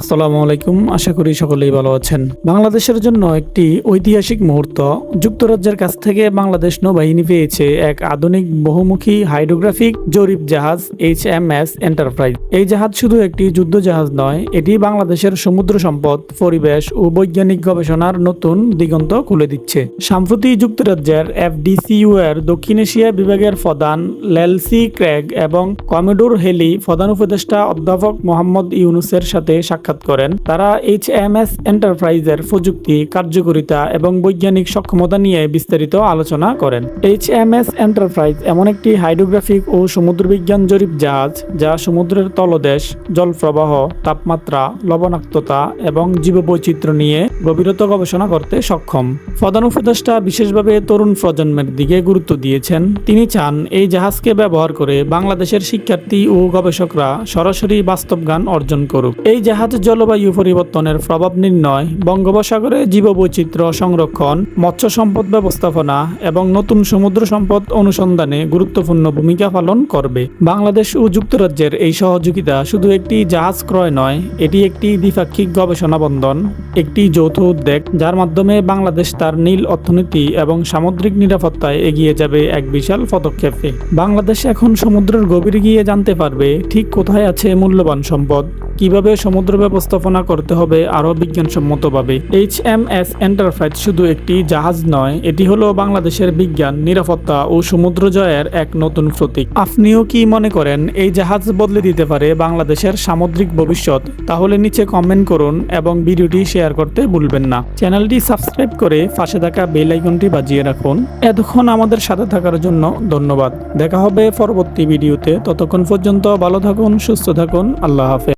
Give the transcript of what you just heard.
আসসালামু আলাইকুম, আশা করি সকলেই ভালো আছেন। বাংলাদেশের জন্য একটি ঐতিহাসিক মুহূর্ত, যুক্তরাজ্যের কাছ থেকে বাংলাদেশ নৌবাহিনী পেয়েছে এক আধুনিক বহুমুখী হাইড্রোগ্রাফিক জরিপ জাহাজ এইচ এম এস এন্টারপ্রাইজ। এই জাহাজ শুধু একটি যুদ্ধ জাহাজ নয়, এটি বাংলাদেশের সমুদ্র সম্পদ, পরিবেশ ও বৈজ্ঞানিক গবেষণার নতুন দিগন্ত খুলে দিচ্ছে। সম্প্রতি যুক্তরাজ্যের এফডিসিইউ এর দক্ষিণ এশিয়া বিভাগের প্রধান লেলসি ক্র্যাগ এবং কমেডোর হেলি প্রধান উপদেষ্টা অধ্যাপক মোহাম্মদ ইউনুসের সাথে সাক্ষাৎ করেন। তারা এইচ এম এস এন্টারপ্রাইজের প্রযুক্তি, কার্যকারিতা এবং বৈজ্ঞানিক সক্ষমতা নিয়ে বিস্তারিত আলোচনা করেন। এইচ এম এস এন্টারপ্রাইজ এমন একটি হাইড্রোগ্রাফিক ও সমুদ্রবিজ্ঞান জরিপ জাহাজ যা সমুদ্রের তলদেশ, জলপ্রবাহ, তাপমাত্রা, লবণাক্ততা এবং জীববৈচিত্র্য নিয়ে গভীরত গবেষণা করতে সক্ষম। প্রধান উপদেষ্টা বিশেষভাবে তরুণ প্রজন্মের দিকে গুরুত্ব দিয়েছেন। তিনি চান এই জাহাজকে ব্যবহার করে বাংলাদেশের শিক্ষার্থী ও গবেষকরা সরাসরি বাস্তব জ্ঞান অর্জন করুক। এই জাহাজ জলবায়ু পরিবর্তনের প্রভাব নির্ণয়, বঙ্গোপসাগরে জীববৈচিত্র্য সংরক্ষণ, মৎস্য সম্পদ ব্যবস্থাপনা এবং নতুন সমুদ্র সম্পদ অনুসন্ধানে গুরুত্বপূর্ণ ভূমিকা পালন করবে। বাংলাদেশ ও যুক্তরাজ্যের এই সহযোগিতা শুধু একটি জাহাজ ক্রয় নয়, এটি একটি দ্বিপাক্ষিক গবেষণা বন্ধন, একটি যৌথ উদ্যোগ, যার মাধ্যমে বাংলাদেশ তার নীল অর্থনীতি এবং সামুদ্রিক নিরাপত্তায় এগিয়ে যাবে এক বিশাল পদক্ষেপে। বাংলাদেশ এখন সমুদ্রের গভীরে গিয়ে জানতে পারবে, ঠিক কোথায় আছে মূল্যবান সম্পদ কীভাবে সমুদ্র ব্যবস্থাপনা করতে হবে আরও বিজ্ঞানসম্মতভাবে। এইচ এম এস এন্টারপ্রাইজ শুধু একটি জাহাজ নয়, এটি হলো বাংলাদেশের বিজ্ঞান, নিরাপত্তা ও সমুদ্র জয়ের এক নতুন প্রতীক। আপনিও কি মনে করেন এই জাহাজ বদলে দিতে পারে বাংলাদেশের সামুদ্রিক ভবিষ্যৎ? তাহলে নিচে কমেন্ট করুন এবং ভিডিওটি শেয়ার করতে ভুলবেন না। চ্যানেলটি সাবস্ক্রাইব করে পাশে থাকা বেল আইকনটি বাজিয়ে রাখুন। এতক্ষণ আমাদের সাথে থাকার জন্য ধন্যবাদ। দেখা হবে পরবর্তী ভিডিওতে। ততক্ষণ পর্যন্ত ভালো থাকুন, সুস্থ থাকুন। আল্লাহ হাফেজ।